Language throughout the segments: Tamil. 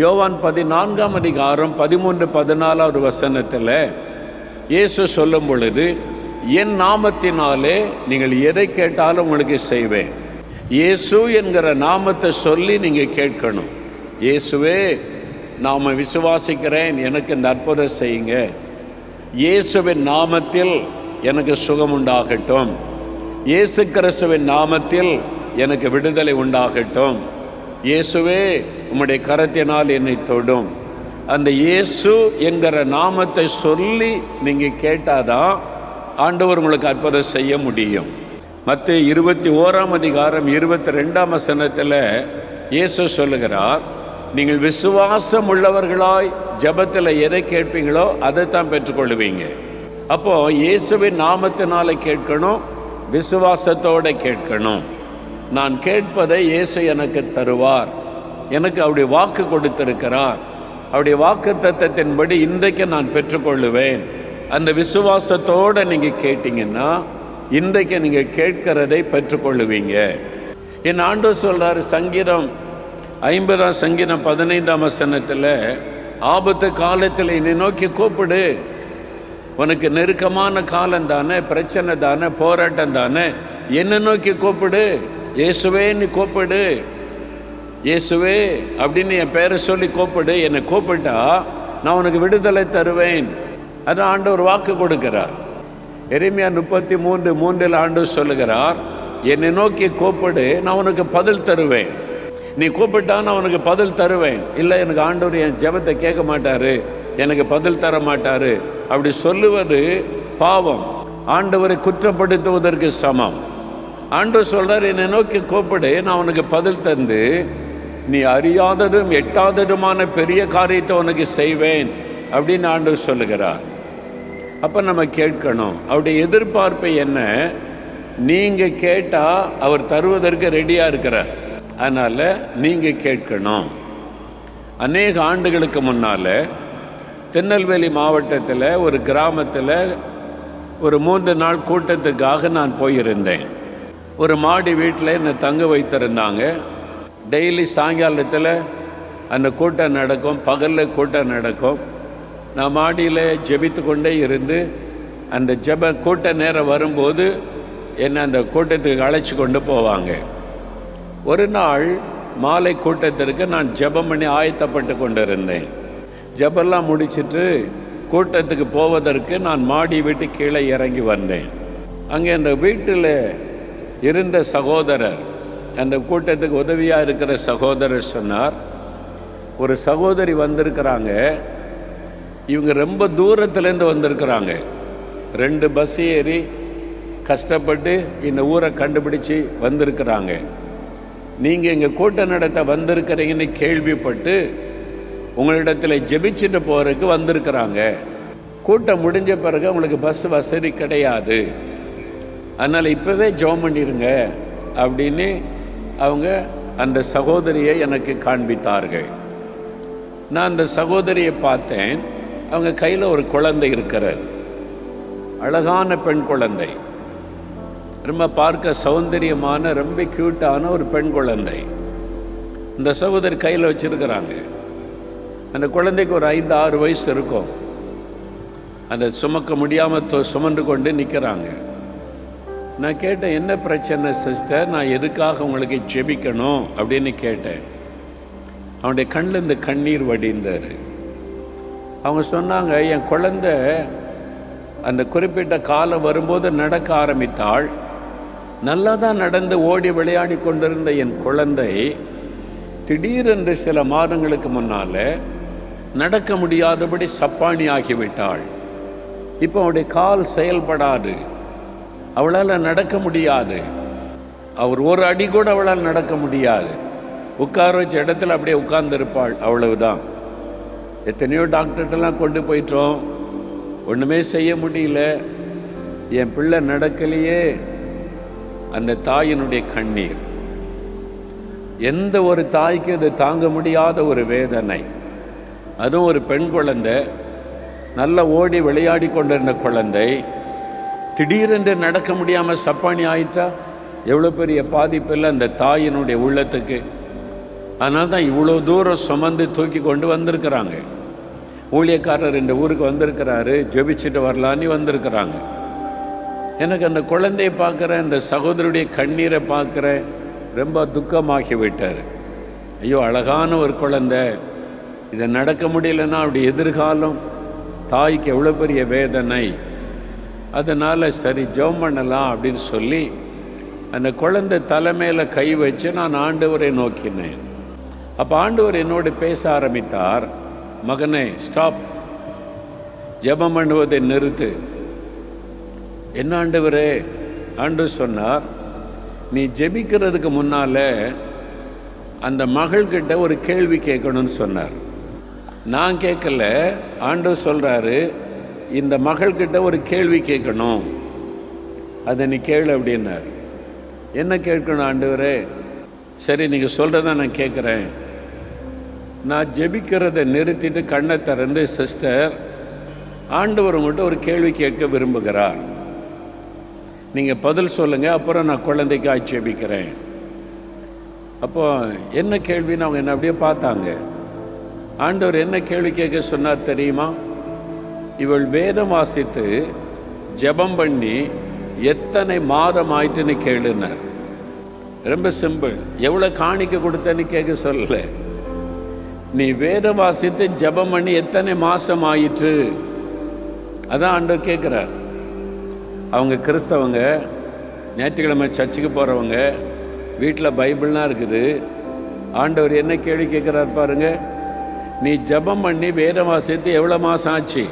யோவான் பதினான்காம் அதிகாரம் பதிமூன்று பதினாலாவது வசனத்தில் இயேசு சொல்லும் பொழுது என் நாமத்தினாலே நீங்கள் எதை கேட்டாலும் உங்களுக்கு செய்வேன். இயேசு என்கிற நாமத்தை சொல்லி நீங்கள் கேட்கணும். இயேசுவே நாம் விசுவாசிக்கிறேன். எனக்கு இந்த அற்புதம் செய்யுங்க. இயேசுவின் நாமத்தில் எனக்கு சுகம் உண்டாகட்டும். இயேசு கிறிஸ்துவின் நாமத்தில் எனக்கு விடுதலை உண்டாகட்டும். இயேசுவே உம்முடைய கரத்தினால் என்னை தொடும். அந்த இயேசு என்கிற நாமத்தை சொல்லி நீங்கள் கேட்டாதான் ஆண்டவர் உங்களுக்கு அற்புதம் செய்ய முடியும். மற்ற இருபத்தி ஓராம் அதிகாரம் இருபத்தி ரெண்டாம் வசனத்தில் இயேசு சொல்லுகிறார் நீங்கள் விசுவாசம் உள்ளவர்களாய் ஜெபத்தில் எதை கேட்பீங்களோ அதை தான் பெற்றுக்கொள்வீங்க அப்போது இயேசுவின் நாமத்தினால கேட்கணும் விசுவாசத்தோடு கேட்கணும். நான் கேட்பதை இயேசு எனக்கு தருவார். எனக்கு அவருடைய வாக்கு கொடுத்திருக்கிறார். அவருடைய வாக்கு தத்தத்தின்படி இன்றைக்கு நான் பெற்றுக்கொள்ளுவேன். அந்த விசுவாசத்தோடு நீங்கள் கேட்டீங்கன்னா இன்றைக்கு நீங்கள் கேட்கிறதை பெற்றுக்கொள்ளுவீங்க. என் ஆண்டு சொல்கிறார் சங்கீதம் ஐம்பதாம் சங்கீதம் பதினைந்தாம் வசனத்தில் ஆபத்து காலத்தில் என்னை நோக்கி கூப்பிடு. உனக்கு நெருக்கமான காலம் தானே பிரச்சனை தானே போராட்டம் தானே என்னை நோக்கி கூப்பிடு. இயேசுவே நீ கூப்பிடு. இயேசுவே அப்படின்னு என் பேரை சொல்லி கூப்பிடு. என்னை கூப்பிட்டா நான் உனக்கு விடுதலை தருவேன். அதான் ஆண்டவர் வாக்கு கொடுக்கிறார். எருமையா முப்பத்தி மூன்று மூன்றில் ஆண்டு சொல்லுகிறார் என்னை நோக்கி கூப்பிடு நான் உனக்கு பதில் தருவேன். நீ கூப்பிட்டா நான் உனக்கு பதில் தருவேன். இல்லை எனக்கு ஆண்டவர் என் ஜெபத்தை கேட்க மாட்டாரு. எனக்கு பதில் தர மாட்டாரு. அப்படி சொல்லுவது பாவம். ஆண்டவரை குற்றப்படுத்துவதற்கு சமம். ஆண்டவர் சொல்றார் என்னை நோக்கி கூப்பிடு நான் உனக்கு பதில் தந்து நீ அறியாததும் எட்டாததுமான பெரிய காரியத்தை உனக்கு செய்வேன் அப்படின்னு ஆண்டு சொல்லுகிறார். அப்போ நம்ம கேட்கணும் அவருடைய எதிர்பார்ப்பு என்ன? நீங்கள் கேட்டால் அவர் தருவதற்கு ரெடியாக இருக்கிறார். அதனால் நீங்கள் கேட்கணும். அநேக ஆண்டுகளுக்கு முன்னால் திருநெல்வேலி மாவட்டத்தில் ஒரு கிராமத்தில் ஒரு மூன்று நாள் கூட்டத்துக்காக நான் போயிருந்தேன். ஒரு மாடி வீட்டில் என்னை தங்க வைத்திருந்தாங்க. டெய்லி சாயங்காலத்தில் அந்த கூட்டம் நடக்கும் பகலில் கூட்டம் நடக்கும். நான் மாடியில் ஜெபித்து கொண்டே இருந்து அந்த ஜெப கூட்ட நேரம் வரும்போது என்னை அந்த கூட்டத்துக்கு அழைச்சி கொண்டு போவாங்க. ஒரு நாள் மாலை கூட்டத்திற்கு நான் ஜெபம் பண்ணி ஆயத்தப்பட்டு கொண்டிருந்தேன். ஜெபெல்லாம் முடிச்சிட்டு கூட்டத்துக்கு போவதற்கு நான் மாடி விட்டு கீழே இறங்கி வந்தேன். அங்கே அந்த வீட்டில் இருந்த சகோதரர் அந்த கூட்டத்துக்கு உதவியாக இருக்கிற சகோதரர் சொன்னார். ஒரு சகோதரி வந்திருக்கிறாங்க. இவங்க ரொம்ப தூரத்துலேருந்து வந்திருக்கிறாங்க. ரெண்டு பஸ் ஏறி கஷ்டப்பட்டு இந்த ஊரை கண்டுபிடிச்சி வந்திருக்கிறாங்க. நீங்கள் இங்கே கூட்டம் நடத்த வந்திருக்கிறீங்கன்னு கேள்விப்பட்டு உங்களிடத்தில் ஜெபிச்சுட்டு போகிறதுக்கு வந்திருக்கிறாங்க. கூட்டம் முடிஞ்ச பிறகு உங்களுக்கு பஸ் வசதி கிடையாது. அதனால் இப்போவே ஜோம் பண்ணிடுங்க அப்படின்னு அவங்க அந்த சகோதரியை எனக்கு காண்பித்தார்கள். நான் அந்த சகோதரியை பார்த்தேன். அவங்க கையில் ஒரு குழந்தை இருக்கிறார் அழகான பெண் குழந்தை. ரொம்ப பார்க்க சௌந்தரியமான ரொம்ப க்யூட்டான ஒரு பெண் குழந்தை. இந்த சகோதரி கையில் வச்சிருக்கிறாங்க. அந்த குழந்தைக்கு ஒரு ஐந்து ஆறு வயசு இருக்கும். அந்த சுமக்க முடியாமல் சுமந்து கொண்டு நிற்கிறாங்க நான் கேட்டேன் என்ன பிரச்சனை சிஸ்டர் நான் எதுக்காக உங்களுக்கு ஜெபிக்கணும்? அப்படின்னு கேட்டேன். அவனுடைய கண்ணில் இந்த கண்ணீர் வடிந்தார் அவங்க சொன்னாங்க என் குழந்தை அந்த குறிப்பிட்ட காலம் வரும்போது நடக்க ஆரம்பித்தாள். நல்லா தான் நடந்து ஓடி விளையாடி கொண்டிருந்த என் குழந்தை திடீரென்று சில மாதங்களுக்கு முன்னால் நடக்க முடியாதபடி சப்பானி ஆகிவிட்டாள். இப்போ அவனுடைய கால் செயல்படாது. அவளால் நடக்க முடியாது. அவர் ஒரு அடி கூட அவளால் நடக்க முடியாது. உட்கார வச்ச இடத்துல அப்படியே உட்கார்ந்துருப்பாள். அவ்வளவுதான். எத்தனையோ டாக்டர்கிட்டலாம் கொண்டு போயிட்டோம். ஒன்றுமே செய்ய முடியல. என் பிள்ளை நடக்கலையே. அந்த தாயினுடைய கண்ணீர். எந்த ஒரு தாய்க்கு அது தாங்க முடியாத ஒரு வேதனை. அதுவும் ஒரு பெண் குழந்தை. நல்லா ஓடி விளையாடி கொண்டிருந்த குழந்தை. திடீரென்று நடக்க முடியாமல் சப்பானி ஆயிட்டா? எவ்வளோ பெரிய பாதிப்பில்லை அந்த தாயினுடைய உள்ளத்துக்கு. அதனால தான் இவ்வளோ தூரம் சுமந்து தூக்கி கொண்டு வந்திருக்கிறாங்க. ஊழியக்காரர் இந்த ஊருக்கு வந்திருக்கிறாரு ஜெபிச்சுட்டு வரலான்னு வந்திருக்கிறாங்க. எனக்கு அந்த குழந்தையை பார்க்குறேன் இந்த சகோதரருடைய கண்ணீரை பார்க்குறேன். ரொம்ப துக்கமாகி விட்டார். ஐயோ அழகான ஒரு குழந்தை. இதை நடக்க முடியலன்னா அவருடைய எதிர்காலம் தாய்க்கு எவ்வளோ பெரிய வேதனை. அதனால் சரி ஜெபம் பண்ணலாம் அப்படின்னு சொல்லி அந்த குழந்தை தலைமையில் கை வச்சு நான் ஆண்டவரை நோக்கினேன். அப்போ ஆண்டவர் என்னோடு பேச ஆரம்பித்தார் மகனே ஸ்டாப் ஜெபம் பண்ணுவதை நிறுத்து. என்ன ஆண்டவரே? ஆண்டு சொன்னார் நீ ஜெபிக்கிறதுக்கு முன்னால அந்த மகள்கிட்ட ஒரு கேள்வி கேட்கணும்னு சொன்னார். நான் கேட்கல. ஆண்டு சொல்கிறாரு இந்த மகள்கிட்ட ஒரு கேள்வி கேட்கணும். அதை நீ கேளு அப்படின்னார். என்ன கேட்கணும் ஆண்டவரே? சரி நீங்கள் சொல்கிறத நான் கேட்குறேன். நான் ஜெபிக்கிறதை நிறுத்திட்டு கண்ணை திறந்து சிஸ்டர் ஆண்டவர் உங்கள்கிட்ட ஒரு கேள்வி கேட்க விரும்புகிறார். நீங்கள் பதில் சொல்லுங்கள் அப்புறம் நான் குழந்தைக்கு ஆட்சேபிக்கிறேன் அப்போ என்ன கேள்வின்னு அவங்க என்ன அப்படியே பார்த்தாங்க. ஆண்டவர் என்ன கேள்வி கேட்க சொன்னார் தெரியுமா? இவள் வேதம் வாசித்து ஜெபம் பண்ணி எத்தனை மாதம் ஆயிட்டுன்னு கேளுனார். ரொம்ப சிம்பிள். எவ்வளோ காணிக்க கொடுத்தேன்னு கேட்க சொல்லல. நீ வேதம் வாசித்து ஜெபம் பண்ணி எத்தனை மாதம் ஆயிற்று? அதான் ஆண்டவர் கேட்குறார். அவங்க கிறிஸ்தவங்க ஞாயிற்றுக்கிழமை சர்ச்சுக்கு போகிறவங்க வீட்டில் பைபிள்லாம் இருக்குது. ஆண்டவர் என்ன கேள்வி கேட்குறாரு பாருங்க. நீ ஜெபம் பண்ணி வேதம் வாசித்து எவ்வளோ மாதம் ஆச்சு?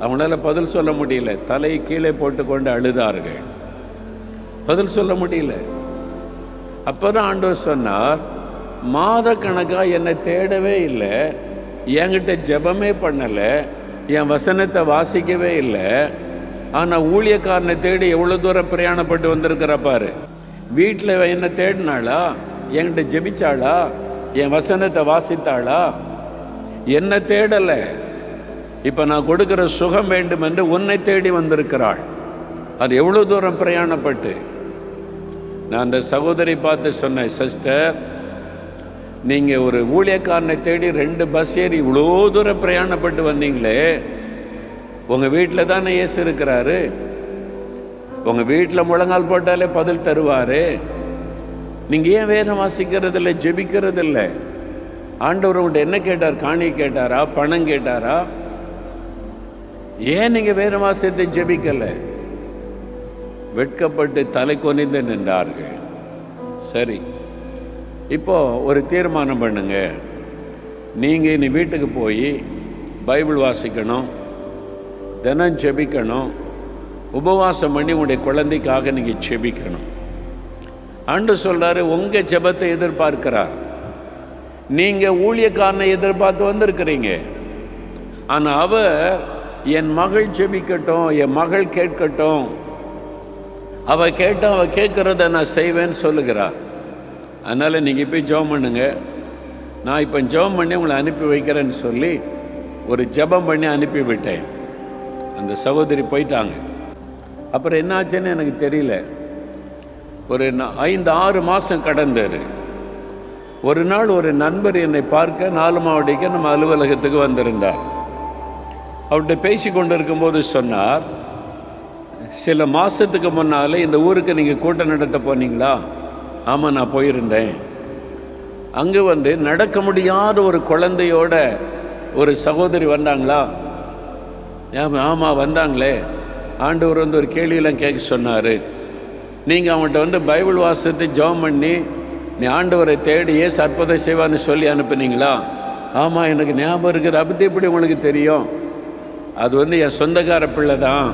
அவனால் பதில் சொல்ல முடியல. தலை கீழே போட்டுக்கொண்டு அழுதார்கள். பதில் சொல்ல முடியல. அப்போதான் ஆண்டவர் சொன்னார் மாத கணக்காக என்னை தேடவே இல்லை. என்கிட்ட ஜெபமே பண்ணலை. என் வசனத்தை வாசிக்கவே இல்லை. ஆனால் ஊழியக்காரனை தேடி எவ்வளோ தூரம் பிரயாணப்பட்டு வந்திருக்கிறப்பாரு வீட்டில் என்னை தேடினாளா? என்கிட்ட ஜெபிச்சாளா? என் வசனத்தை வாசித்தாளா? என்னை தேடலை. இப்போ நான் கொடுக்குற சுகம் வேண்டும் என்று உன்னை தேடி வந்திருக்கிறாள். அது எவ்வளோ தூரம் பிரயாணப்பட்டு? நான் அந்த சகோதரி பார்த்து சொன்னேன் சிஸ்டர் நீங்கள் ஒரு ஊழியக்காரனை தேடி ரெண்டு பஸ் ஏறி இவ்வளோ தூரம் பிரயாணப்பட்டு வந்தீங்களே. உங்கள் வீட்டில் தானே இயேசு இருக்கிறாரு? உங்கள் வீட்டில் முழங்கால் போட்டாலே பதில் தருவார். நீங்கள் ஏன் வேதம் வாசிக்கிறது இல்லை ஜெபிக்கிறது இல்லை ஆண்டவர் உங்கள்கிட்ட என்ன கேட்டார்? காணி கேட்டாரா? பணம் கேட்டாரா? ஏன் நீங்கள் வேறு மாதத்தை ஜெபிக்கலை? வெட்கப்பட்டு தலை கொனிந்து நின்றார்கள். சரி இப்போது ஒரு தீர்மானம் பண்ணுங்க. நீங்கள் இனி வீட்டுக்கு போய் பைபிள் வாசிக்கணும் தினம் ஜெபிக்கணும் உபவாசம் பண்ணி உங்களுடைய குழந்தைக்காக நீங்கள் ஜெபிக்கணும். ஆண்டு சொல்கிறாரு உங்கள் ஜெபத்தை எதிர்பார்க்கிறார். நீங்கள் ஊழியக்காரனை எதிர்பார்த்து வந்திருக்கிறீங்க. ஆனால் அவர் என் மகள் ஜெபிக்கட்டும் என் மகள் கேட்கட்டும். அவள் கேட்டால் அவள் கேட்குறத நான் செய்வேன்னு சொல்லுகிறார். அதனால் நீங்கள் போய் ஜெபம் பண்ணுங்க. நான் இப்போ ஜெபம் பண்ணி உங்களை அனுப்பி வைக்கிறேன்னு சொல்லி ஒரு ஜெபம் பண்ணி அனுப்பி விட்டேன். அந்த சகோதரி போயிட்டாங்க. அப்புறம் என்னாச்சுன்னு எனக்கு தெரியல. ஒரு ஐந்து ஆறு மாதம் கடந்தார் ஒரு நாள் ஒரு நண்பர் என்னை பார்க்க நாலு மாவடிக்கு நம்ம அலுவலகத்துக்கு வந்திருந்தார். அவர்கிட்ட பேசி கொண்டு இருக்கும்போது சொன்னார் சில மாதத்துக்கு முன்னால் இந்த ஊருக்கு நீங்கள் கூட்டம் நடத்த போனீங்களா? ஆமாம் நான் போயிருந்தேன். அங்கே வந்து நடக்க முடியாத ஒரு குழந்தையோட ஒரு சகோதரி வந்தாங்களா? ஆமாம் வந்தாங்களே. ஆண்டவர் வந்து ஒரு கேள்வியெல்லாம் கேட்க சொன்னார். நீங்கள் அவன்கிட்ட வந்து பைபிள் வாசத்தை ஜோம் பண்ணி நீ ஆண்டவரை தேடியே சற்பதை செய்வான்னு சொல்லி அனுப்புனீங்களா? ஆமாம் எனக்கு ஞாபகம் இருக்குது. அப்படி எப்படி உங்களுக்கு தெரியும்? அது வந்து என் சொந்தக்கார பிள்ளை தான்.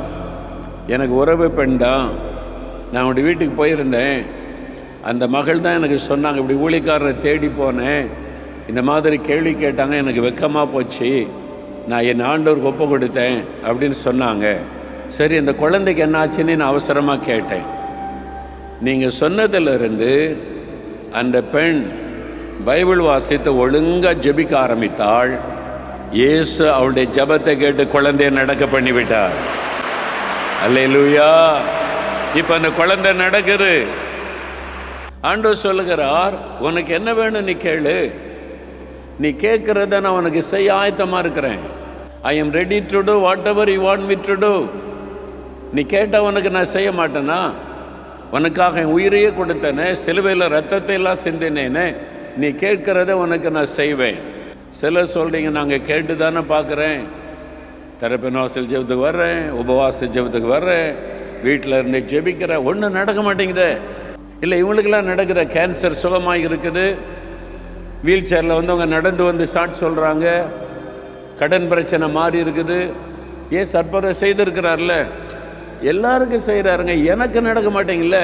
எனக்கு உறவு பெண் தான். நான் அவனுடைய வீட்டுக்கு போயிருந்தேன். அந்த மகள் தான் எனக்கு சொன்னாங்க இப்படி ஊழிக்காரரை தேடி போனேன். இந்த மாதிரி கேள்வி கேட்டாங்க எனக்கு வெக்கமாக போச்சு. நான் என் ஆண்டவருக்கு ஒப்பு கொடுத்தேன் அப்படின்னு சொன்னாங்க. சரி இந்த குழந்தைக்கு என்ன ஆச்சுன்னு நான் அவசரமாக கேட்டேன். நீங்கள் சொன்னதிலிருந்து அந்த பெண் பைபிள் வாசித்து ஒழுங்காக ஜெபிக்க ஆரம்பித்தாள். இயேசு அவனுடைய ஜெபத்தை கேட்டு குழந்தைய நடக்க பண்ணிவிட்டார். அல்லேலூயா. இப்போ அந்த குழந்தை நடக்குது. ஆண்டவர் சொல்லுகிறார் உனக்கு என்ன வேணும் நீ கேளு. நீ கேட்குறத நான் உனக்கு செய்ய ஆயத்தமாக இருக்கிறேன். I am ready to do whatever you want me to do நீ கேட்டால் உனக்கு நான் செய்ய மாட்டேனா? உனக்காக என் உயிரையே கொடுத்தேனே சிலுவையில் ரத்தத்தை எல்லாம் சிந்தினேனே. நீ கேட்கிறத உனக்கு நான் செய்வேன். சிலர் சொல்கிறீங்க நாங்கள் கேட்டு தானே பார்க்குறேன். தெரப்பின் வாசல் ஜெபத்துக்கு வர்றேன் உபவாச ஜெபத்துக்கு வர்றேன் வீட்டில் இருந்து ஜெபிக்கிறேன். ஒன்றும் நடக்க மாட்டேங்குதே. இல்லை இவங்களுக்கெல்லாம் நடக்கிற கேன்சர் சுகமாக இருக்குது. வீல் சேரில் வந்து அவங்க நடந்து வந்து சாட் சொல்கிறாங்க கடன் பிரச்சனை மாறி இருக்குது. ஏன் சற்பரை செய்திருக்கிறார்ல? எல்லாருக்கும் செய்கிறாருங்க எனக்கு நடக்க மாட்டேங்கல்ல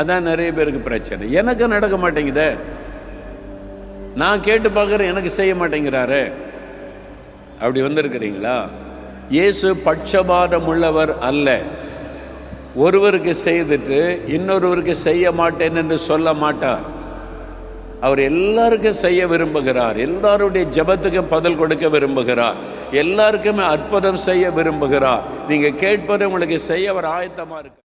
அதான் நிறைய பேருக்கு பிரச்சனை. எனக்கு நடக்க மாட்டேங்குதே. நான் கேட்டு பார்க்குறேன் எனக்கு செய்ய மாட்டேங்கிறாரு. அப்படி வந்திருக்கிறீங்களா? இயேசு பட்சபாதம் உள்ளவர் அல்ல. ஒருவருக்கு செய்துட்டு இன்னொருவருக்கு செய்ய மாட்டேன் என்று சொல்ல மாட்டார். அவர் எல்லாருக்கும் செய்ய விரும்புகிறார். எல்லாருடைய ஜெபத்துக்கு பதில் கொடுக்க விரும்புகிறார். எல்லாருக்குமே அற்புதம் செய்ய விரும்புகிறார். நீங்கள் கேட்பதை உங்களுக்கு செய்ய அவர் ஆயத்தமாக இருக்கு.